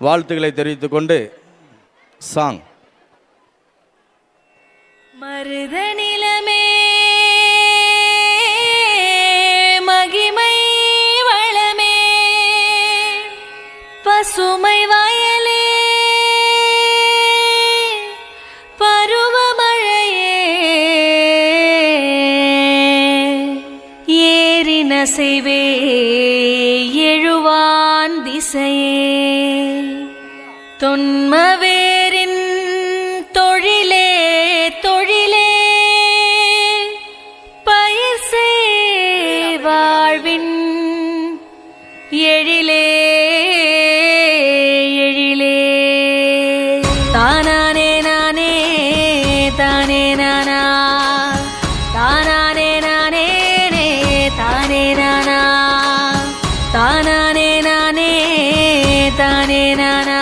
வாழ்த்துக்களை தெரிவித்துக் கொண்டு சாங் மருதனி ஏறின செய்வே எழுவான் திசையே. தொன்மவேரின் தொழிலே தொழிலே. பயிர் செய் வாழ்வின் எழிலே எழிலே. தானானே நானே தானே நானா. தானே நானா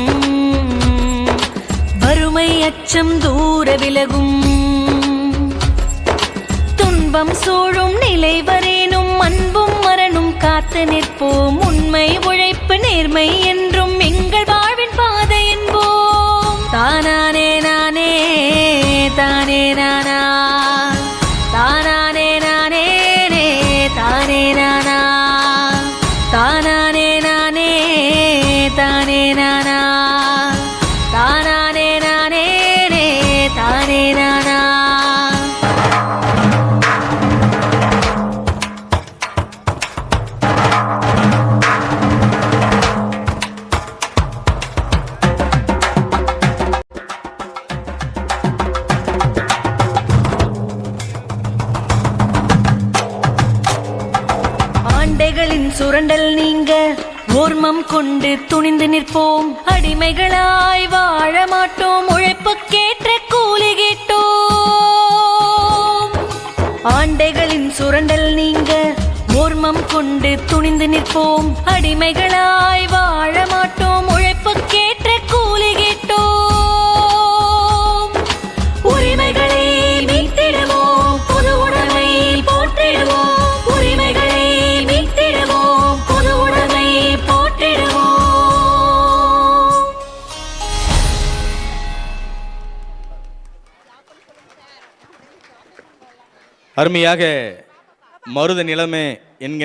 வறுமை அச்சம் தூர விலகும். துன்பம் சூழும் நிலை வரேனும் அன்பும் மரணும் காத்து நிற்போம். உண்மை உழைப்பு நேர்மை என்றும் எங்கள் சுரண்டல் நீங்க ஓர்மம் கொண்டு துணிந்து நிற்போம். அடிமைகளாய் வாழ மாட்டோம் உழைப்புக்கேற்ற கூலி கேட்டோம். ஆண்டைகளின் சுரண்டல் நீங்க ஓர்மம் கொண்டு துணிந்து நிற்போம். அடிமைகளாய் வாழ மாட்டோம் உழைப்பு அருமையாக மருத நிலமே என்கின்ற